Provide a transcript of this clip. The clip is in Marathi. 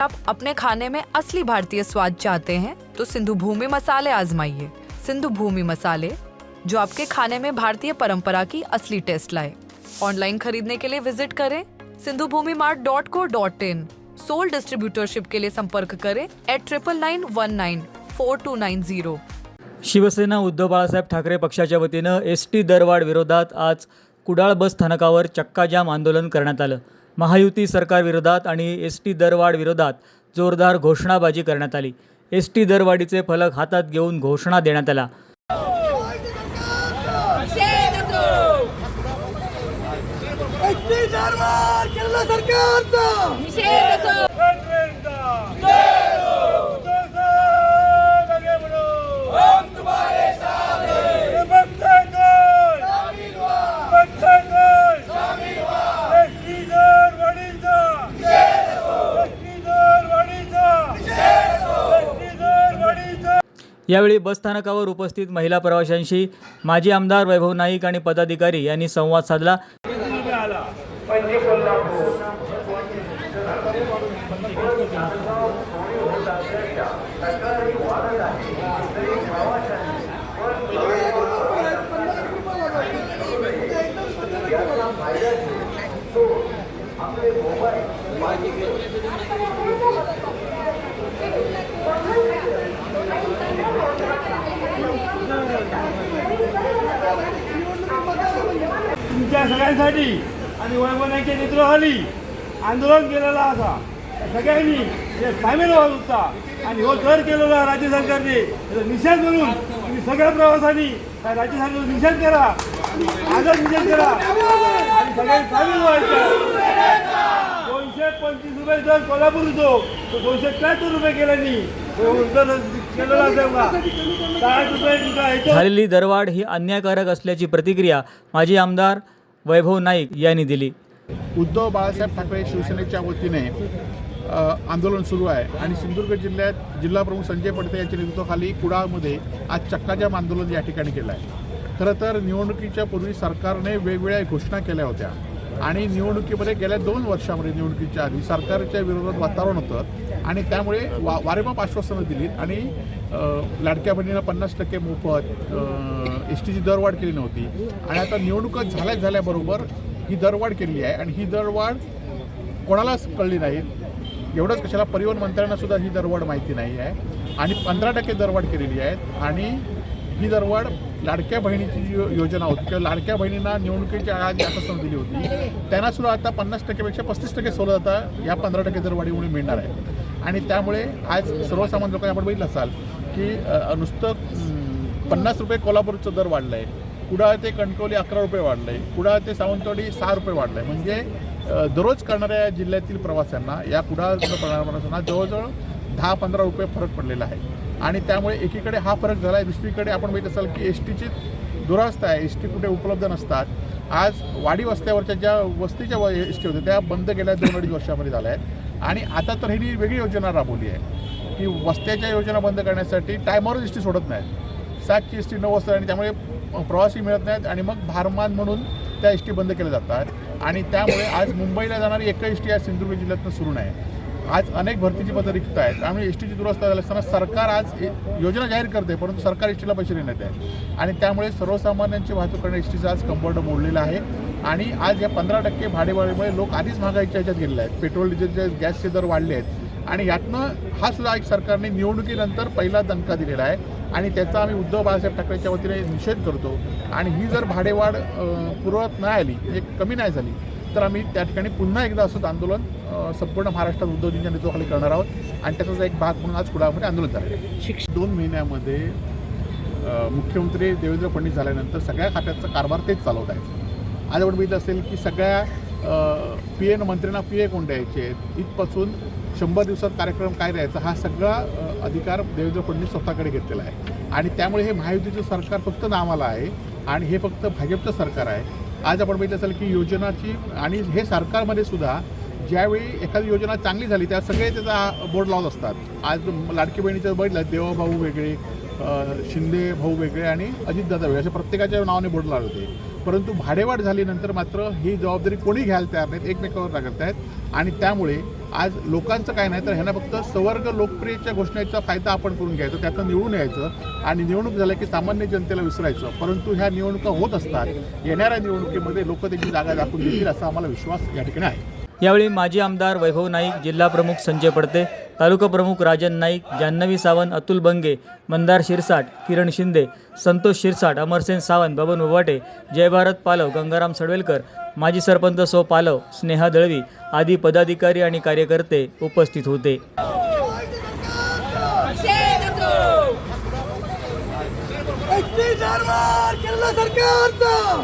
आप अपने खाने में असली भारतीय स्वाद चाहते हैं तो सिंधु भूमि मसाले आजमाइए। सिंधु भूमि मसाले जो आपके खाने में भारतीय परंपरा की असली टेस्ट लाए। ऑनलाइन खरीदने के लिए विजिट करें Sindhu Bhoomi mart dot co dot in. Sole distributorship के लिए संपर्क करें at triple nine one nine four two nine zero Shiv Sena Uddhav Balasaheb Thackeray पक्षाच्या वतीनं एस टी दरवाढ विरोधात आज कुडाळ बस स्थानकावर चक्काजाम आंदोलन करण्यात आलं. महायुती सरकार विरोधात आणि एस टी दरवाढ विरोधात जोरदार घोषणाबाजी करण्यात आली. एस टी दरवाढीचे फलक हातात घेऊन घोषणा देण्यात सरकारचा. यावेळी बसस्थानकावर उपस्थित महिला प्रवाशांशी माजी आमदार वैभव नाईक आणि पदाधिकारी यांनी संवाद साधला. तुमच्या सगळ्यांसाठी. आणि वैभवनाच्या नेतृत्वाखाली आंदोलन केलेला असा. सगळ्यांनी यात सामील व्हावं होता आणि हो दर केलेला राज्य सरकारने याचा निषेध म्हणून तुम्ही सगळ्या प्रवासांनी राज्य सरकारचा निषेध करा आजच निषेध करा आणि सगळ्यांनी सामील व्हायचं. दोनशे पंचवीस रुपये दर कोल्हापूर होतो तो दोनशे त्र्याहत्तर रुपये केल्यानी झालेली दरवाढ ही अन्यायकारक असल्याची प्रतिक्रिया माजी आमदार वैभव नाईक यांनी दिली. उद्धव बाळासाहेब ठाकरे शिवसेनेच्या वतीने आंदोलन सुरू आहे. आणि सिंधुदुर्ग जिल्ह्यात जिल्हा प्रमुख संजय पडते यांच्या नेतृत्वाखाली कुडाळमध्ये आज चक्काजाम आंदोलन या ठिकाणी केलं आहे. खरं तर निवडणुकीच्या पूर्वी सरकारने वेगवेगळ्या घोषणा केल्या होत्या. आणि निवडणुकीमध्ये गेल्या दोन वर्षामध्ये निवडणुकीच्या आधी सरकारच्या विरोधात वातावरण होतं आणि त्यामुळे वा वारेमाप आश्वासनं दिलीत आणि लाडक्या बहिणीनं पन्नास टक्के मोफत एस टीची दरवाढ केली नव्हती. आणि आता निवडणुका झाल्या झाल्याबरोबर ही दरवाढ केलेली आहे आणि ही दरवाढ कोणालाच कळली नाही. एवढंच कशाला परिवहन मंत्र्यांना सुद्धा ही दरवाढ माहिती नाही आहे. आणि पंधरा टक्के दरवाढ केलेली आहे आणि ही दरवाढ लाडक्या बहिणीची जी योजना होती किंवा लाडक्या बहिणींना निवडणुकीच्या आधी आश्वासन दिली होती त्यांना सुद्धा आता पन्नास टक्केपेक्षा पस्तीस टक्के सवलत आता या पंधरा टक्के दरवाढीमुळे मिळणार आहे. आणि त्यामुळे आज सर्वसामान्य लोकांनी आपण बघितलं असाल की नुसतं पन्नास रुपये कोल्हापूरचं दर वाढलं आहे कुडाळ ते कणकवली अकरा रुपये वाढलं आहे कुडाळ ते सावंतवाडी सहा रुपये वाढलं आहे म्हणजे दररोज करणाऱ्या जिल्ह्यातील प्रवाशांना या कुडाळ प्रवाशांना जवळजवळ दहा पंधरा रुपये फरक पडलेला आहे. आणि त्यामुळे एकीकडे हा फरक झाला आहे दुसरीकडे आपण बघित असाल की एस टीची दुरावस्था आहे एस टी कुठे उपलब्ध नसतात. आज वाडी वस्त्यावरच्या ज्या वस्तीच्या एस टी होत्या त्या बंद गेल्या दोन अडीच वर्षामध्ये झाल्या आहेत. आणि आता तर ही वेगळी योजना राबवली आहे की वस्त्याच्या योजना बंद करण्यासाठी टायमावरच एस टी सोडत नाहीत. सातची एस टी नऊ वाजता आणि त्यामुळे प्रवासी मिळत नाहीत आणि मग भारमान म्हणून त्या एस टी बंद केल्या जातात. आणि त्यामुळे आज मुंबईला जाणारी एकही एस टी आज सिंधुदुर्ग जिल्ह्यातनं सुरू नाही. आज अनेक भरतीची पदं रिक्त आहेत. त्यामुळे एस टीची दुरुस्त झाली असताना सरकार आज योजना जाहीर करते परंतु सरकार एस टीला पैसे देण्यात आहे आणि त्यामुळे सर्वसामान्यांची वाहतूक करणे एस टीचं आज कंबर्ड मोडलेलं आहे. आणि आज या पंधरा टक्के भाडेवाढीमुळे लोक आधीच महागाईच्या ह्याच्यात गेलेले आहेत. पेट्रोल डिझेलचे गॅसचे दर वाढले आहेत. आणि यातनं हा सुद्धा एक सरकारने निवडणुकीनंतर पहिला दणका दिलेला आहे. आणि त्याचा आम्ही उद्धव बाळासाहेब ठाकरेच्या वतीने निषेध करतो. आणि ही जर भाडेवाढ पुरवत नाही आली एक कमी नाही झाली तर आम्ही त्या ठिकाणी पुन्हा एकदा असंच आंदोलन संपूर्ण महाराष्ट्रात उद्धवजींच्या नेतृत्वाखाली करणार आहोत. आणि त्याचाच एक भाग म्हणून आज कुडाळमध्ये आंदोलन झालेलं आहे. दोन महिन्यामध्ये मुख्यमंत्री देवेंद्र फडणवीस झाल्यानंतर सगळ्या खात्याचा कारभार तेच चालवत आहेत. आज आपण बघितलं असेल की सगळ्या पी एन मंत्र्यांना पी ए कोण द्यायचे आहेत? इथपासून शंभर दिवसात कार्यक्रम काय द्यायचा हा सगळा अधिकार देवेंद्र फडणवीस स्वतःकडे घेतलेला आहे. आणि त्यामुळे हे महायुतीचं सरकार फक्त नावाला आहे आणि हे फक्त भाजपचं सरकार आहे. आज आपण बघितलं असेल की योजनाची आणि हे सरकारमध्ये सुद्धा ज्यावेळी एखादी योजना चांगली झाली त्या सगळे त्याचा बोर्ड लावत असतात. आज लाडकी बहिणीचं बघितलं देवाभाऊ वेगळे शिंदे भाऊ वेगळे आणि अजितदादा वेगळे असे प्रत्येकाच्या नावाने बोर्ड लावले होते. परंतु भाडेवाढ झाल्यानंतर मात्र ही जबाबदारी कोणी घ्यायला तयार नाहीत एकमेकावर लागत आहेत. आणि त्यामुळे आज लोकांचं काय नाही तर ह्यांना फक्त सवर्ग लोकप्रियच्या घोषणेचा फायदा आपण करून घ्यायचा त्यातनं निवडून यायचं आणि निवडणूक झाल्या की सामान्य जनतेला विसरायचं. परंतु ह्या निवडणुका होत असतात येणाऱ्या निवडणुकीमध्ये लोक त्यांची जागा दाखवून देतील असा आम्हाला विश्वास या ठिकाणी आहे. यावेळी माजी आमदार वैभव नाईक जिल्हा प्रमुख संजय पडते तालुका प्रमुख राजन नाईक जान्हवी सावंत अतुल बंगे मंदार शिरसाट किरण शिंदे संतोष शिरसाट अमरसेन सावंत बबन उवाटे जयभारत पालव गंगाराम सडवेलकर माजी सरपंच सो पालव स्नेहा दळवी आदी पदाधिकारी आणि कार्यकर्ते उपस्थित होते. सरकारचा!